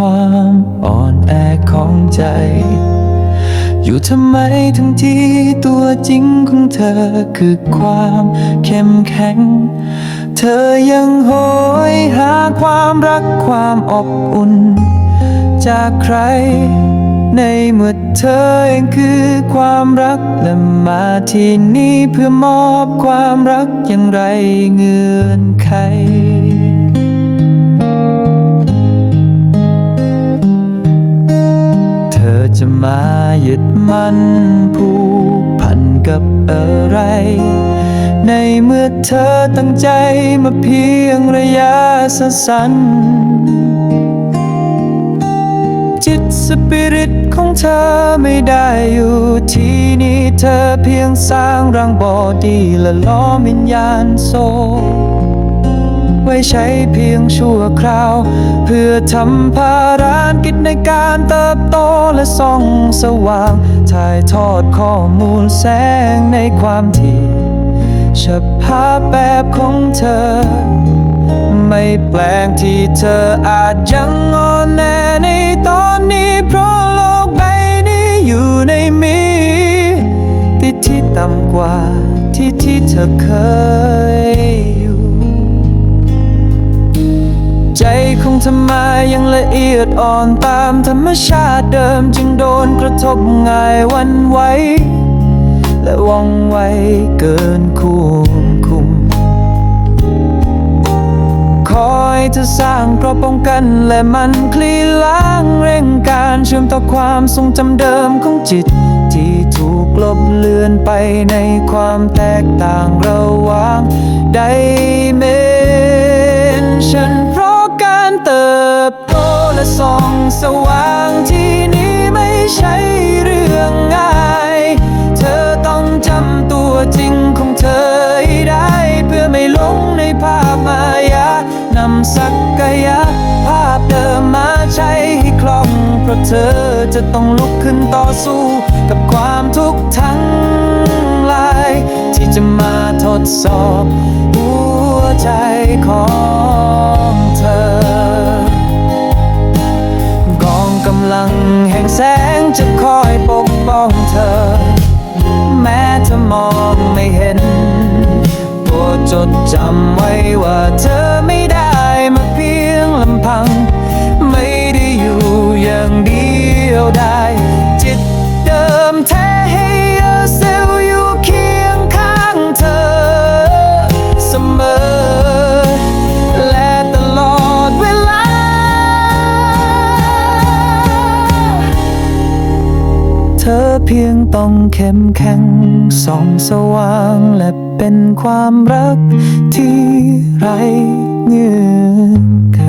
ความอ่อนแอของใจ อยู่ทำไมทั้งที่ตัวจริงของเธอคือความเข้มแข็ง อยังโหยหาความรักความอบอุ่น จากใคร ในเมื่อเธอเองคือความรักและมาที่นี่เพื่อมอบความรักอย่างไรเงื่อนไขเธอจะมายึดมันผูกพันกับอะไร ในเมื่อเธอตั้งใจมาเพียงระยะสั้นจิตสปิริตของเธอไม่ได้อยู่ที่นี่เธอเพียงสร้างร่างบอดีและล้อมวิญญาณโซ ไว้ใช้เพียงชั่วคราว เพื่อทำภารกิจในการเติบโตและส่องสว่าง ถ่ายทอดข้อมูลแสงในความที่ ฉภาพแบบของเธอ ไม่แปลงที่เธออาจยังอ่อนแอในตอนนี้ เพราะโลกใบนี้อยู่ในมีติดที่ต่ำกว่าที่ที่เธอเคยอยู่ ใจของเธอมายังละเอียดอ่อนตามธรรมชาติเดิมจึงโดนกระทบง่ายวันไหว และว่องไวเกินควบคุม คอยเธอสร้างเพราะป้องกันและมันคลี่ล้างเร่งการเชื่อมต่อความทรงจำเดิมของจิต ที่ถูกลบเลือนไปในความแตกต่างระหว่างไดเมนชันเพราะการเติบโตและส่องสว่างที่ำศักยภาพเดิมมาใช้ให้คล่อง เพราะเธอจะต้องลุกขึ้นต่อสู้ กับความทุกข์ทั้งหลาย ที่จะมาทดสอบ หัวใจของเธอกองกำลังแห่งแสงจะคอยปกป้องเธอ แม้เธอมองไม่เห็นโปรดจดจำไว้ว่าเธอไม่ พัง ไม่ได้อยู่อย่างเดียวได้ จิตเดิมแท้ให้เซลอยู่เคียงข้างเธอ เสมอ และตลอดเวลา เธอเพียงต้องเข้มแข็งส่องสว่างและเป็นความรักที่ไร เงื่อนไข